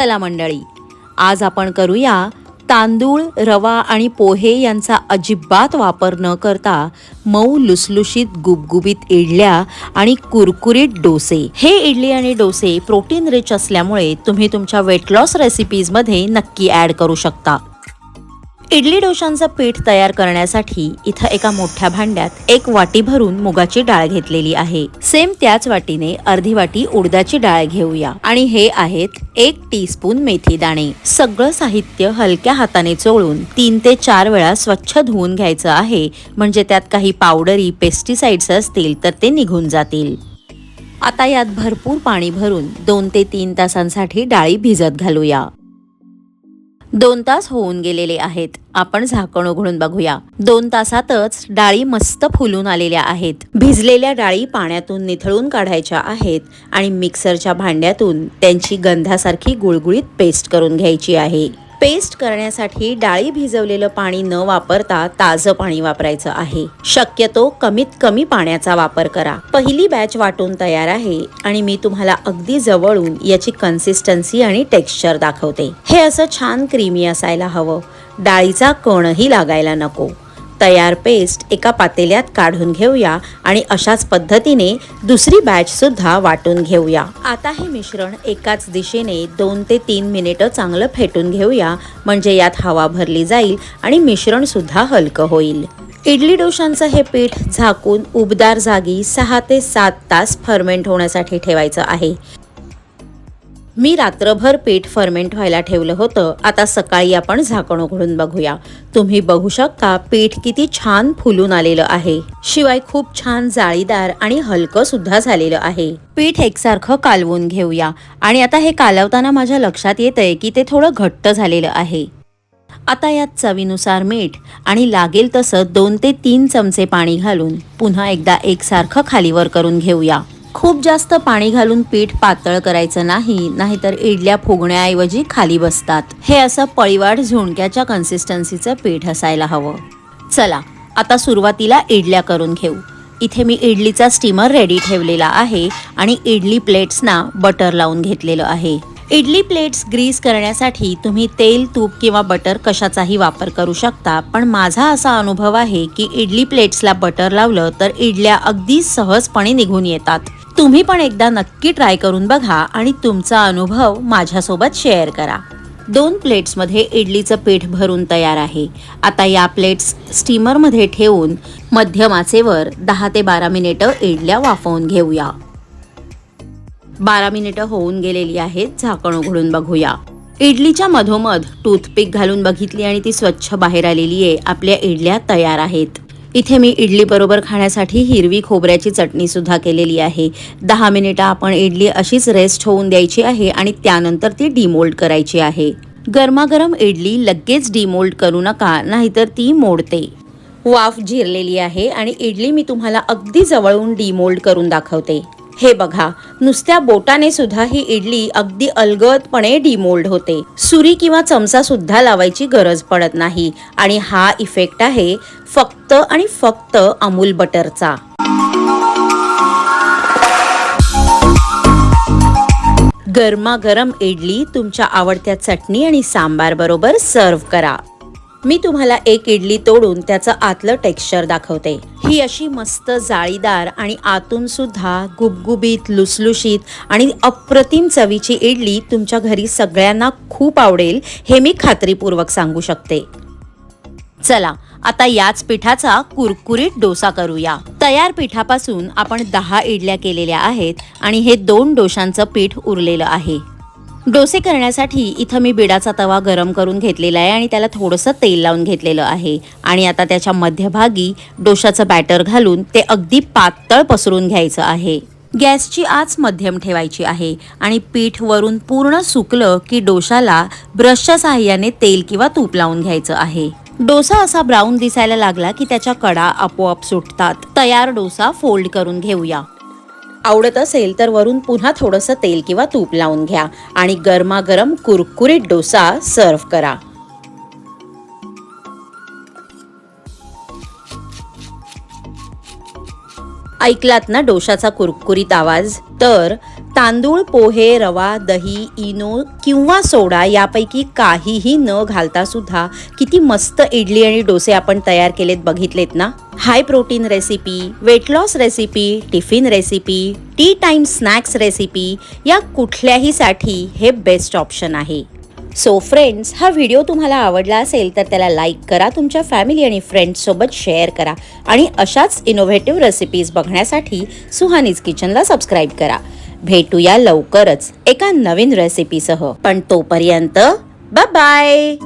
चला मंडळी आज आपण करूया तांदूळ रवा आणि पोहे यांचा अजिबात वापर न करता मऊ लुसलुशीत गुबगुबीत इडल्या आणि कुरकुरीत डोसे. हे इडली आणि डोसे प्रोटीन रिच असल्यामुळे तुम्ही तुमच्या वेट लॉस रेसिपीजमध्ये नक्की ॲड करू शकता. इडली डोशांचं पीठ तयार करण्यासाठी इथं एका मोठ्या भांड्यात एक वाटी भरून मुगाची डाळ घेतलेली आहे. सेम त्याच वाटीने अर्धी वाटी उडदाची डाळ घेऊया. आणि हे आहेत एक टीस्पून मेथी दाणे. सगळं साहित्य हलक्या हाताने चोळून तीन ते चार वेळा स्वच्छ धुवून घ्यायचं आहे. म्हणजे त्यात काही पावडरी पेस्टिसाइड्स असतील तर ते निघून जातील. आता यात भरपूर पाणी भरून दोन ते तीन तासांसाठी डाळी भिजत घालूया. दोन तास होऊन गेलेले आहेत. आपण झाकण उघडून बघूया. दोन तासातच डाळी मस्त फुलून आलेल्या आहेत. भिजलेल्या डाळी पाण्यातून निथळून काढायच्या आहेत आणि मिक्सरच्या भांड्यातून त्यांची गंधासारखी गुळगुळीत पेस्ट करून घ्यायची आहे. पेस्ट करण्यासाठी डाळी भिजवलेलं पाणी न वापरता ताजं पाणी वापरायचं आहे. शक्यतो कमीत कमी पाण्याचा वापर करा. पहिली बॅच वाटून तयार आहे आणि मी तुम्हाला अगदी जवळून याची कन्सिस्टन्सी आणि टेक्स्चर दाखवते. हे असं छान क्रीमी असायला हवं. डाळीचा कणही लागायला नको. तयार पेस्ट एका पातेल्यात काढून घेऊया आणि अशाच पद्धतीने दुसरी बॅचसुद्धा वाटून घेऊया. आता हे मिश्रण एकाच दिशेने दोन ते तीन मिनिटं चांगलं फेटून घेऊया म्हणजे यात हवा भरली जाईल आणि मिश्रणसुद्धा हलकं होईल. इडली डोशांचं हे पीठ झाकून उबदार जागी सहा ते सात तास फर्मेंट होण्यासाठी ठेवायचं आहे. मी रात्रभर पीठ फर्मेंट व्हायला ठेवलं होतं. आता सकाळी आपण झाकण उघडून बघूया. तुम्ही बघू शकता पीठ किती छान फुलून आलेलं आहे. शिवाय खूप छान जाळीदार आणि हलकं सुद्धा झालेलं आहे. पीठ एकसारखं कालवून घेऊया. आणि आता हे कालवताना माझ्या लक्षात येतंय आहे की ते थोडं घट्ट झालेलं आहे. आता यात चवीनुसार मीठ आणि लागेल तसं दोन ते तीन चमचे पाणी घालून पुन्हा एकदा एकसारखं खालीवर करून घेऊया. खूप जास्त पाणी घालून पीठ पातळ करायचं नाही नाहीतर इडल्या फुगण्याऐवजी खाली बसतात. हे असं पळीवाड झुणक्याच्या कन्सिस्टन्सीचं पीठ असायला हवं. चला आता सुरुवातीला इडल्या करून घेऊ. इथे मी इडलीचा स्टीमर रेडी ठेवलेला आहे आणि इडली प्लेट्सना बटर लावून घेतलेलं आहे. इडली प्लेट्स ग्रीस करण्यासाठी तुम्ही तेल तूप किंवा बटर कशाचाही वापर करू शकता पण माझा असा अनुभव आहे की इडली प्लेट्सला बटर लावलं तर इडल्या अगदी सहजपणे निघून येतात. तुम्ही पण एकदा नक्की ट्राय करून बघा आणि तुमचा अनुभव माझ्यासोबत शेअर करा. दोन प्लेट्समध्ये इडलीचं पीठ भरून तयार आहे. आता या प्लेट्स स्टीमरमध्ये ठेवून मध्यमाचेवर दहा ते बारा मिनिटं इडल्या वाफवून घेऊया. बारा मिनिटं होऊन गेलेली आहेत झाकण उघडून बघूया. इडलीच्या मधोमध टूथपिक घालून बघितली आणि ती स्वच्छ बाहेर आलेली आहे आपल्या इडल्या तयार आहेत. इथे मी इडली बरोबर खाण्यासाठी हिरवी खोबऱ्याची चटणी सुद्धा केलेली आहे. दहा मिनिटं आपण इडली अशीच रेस्ट होऊन द्यायची आहे आणि त्यानंतर ती डिमोल्ड करायची आहे. गरमागरम इडली लगेच डिमोल्ड करू नका नाहीतर ती मोडते. वाफ जिरलेली आहे आणि इडली मी तुम्हाला अगदी जवळून डिमोल्ड करून दाखवते. हे बघा नुसत्या बोटाने सुद्धा ही इडली अगदी अलगदपणे डिमोल्ड होते. सुरी किंवा चमचा सुद्धा लावायची गरज पडत नाही आणि हा इफेक्ट आहे फक्त आणि फक्त अमूल बटरचा. गरमागरम इडली तुमच्या आवडत्या चटणी आणि सांबार बरोबर सर्व्ह करा. मी तुम्हाला एक इडली तोडून त्याचं आतलं टेक्स्चर दाखवते. ही अशी मस्त जाळीदार आणि आतून सुद्धा गुबगुबीत लुसलुशीत आणि अप्रतिम चवीची इडली तुमच्या घरी सगळ्यांना खूप आवडेल हे मी खात्रीपूर्वक सांगू शकते. चला आता याच पिठाचा कुरकुरीत डोसा करूया. तयार पिठापासून आपण दहा इडल्या केलेल्या आहेत आणि हे दोन डोशांचं पीठ उरलेलं आहे. डोसे करण्यासाठी इथं मी बिडाचा तवा गरम करून घेतलेला आहे आणि त्याला थोडंसं तेल लावून घेतलेलं आहे. आणि आता त्याच्या मध्यभागी डोशाचं बॅटर घालून ते अगदी पातळ पसरून घ्यायचं आहे. गॅसची आच मध्यम ठेवायची आहे आणि पीठ वरून पूर्ण सुकलं की डोशाला ब्रशच्या साहाय्याने तेल किंवा तूप लावून घ्यायचं आहे. डोसा असा ब्राऊन दिसायला लागला की त्याच्या कडा आपोआप सुटतात. तयार डोसा फोल्ड करून घेऊया. आवडत असेल तर वरून पुन्हा थोडंसं तेल किंवा तूप लावून घ्या आणि गरमागरम कुरकुरीत डोसा सर्व्ह करा. ऐकलात ना डोशाचा कुरकुरीत आवाज? तर तांदूळ पोहे रवा दही इनो किंवा सोडा यापैकी काहीही न घालता सुद्धा किती मस्त इडली आणि डोसे आपण तयार केलेत बघितलेत ना? High protein recipe weight loss recipe tiffin recipe tea time snacks recipe या कुठल्याहीसाठी हे बेस्ट ऑप्शन आहे. सो फ्रेंड्स हा व्हिडिओ तुम्हाला आवडला असेल तर त्याला लाईक करा तुमच्या फॅमिली आणि फ्रेंड्ससोबत शेअर करा आणि अशाच इनोव्हेटिव्ह रेसिपीज बघण्यासाठी सुहानीज किचनला सबस्क्राईब करा. भेटूया लवकरच एका नवीन रेसिपीसह पण तोपर्यंत बाय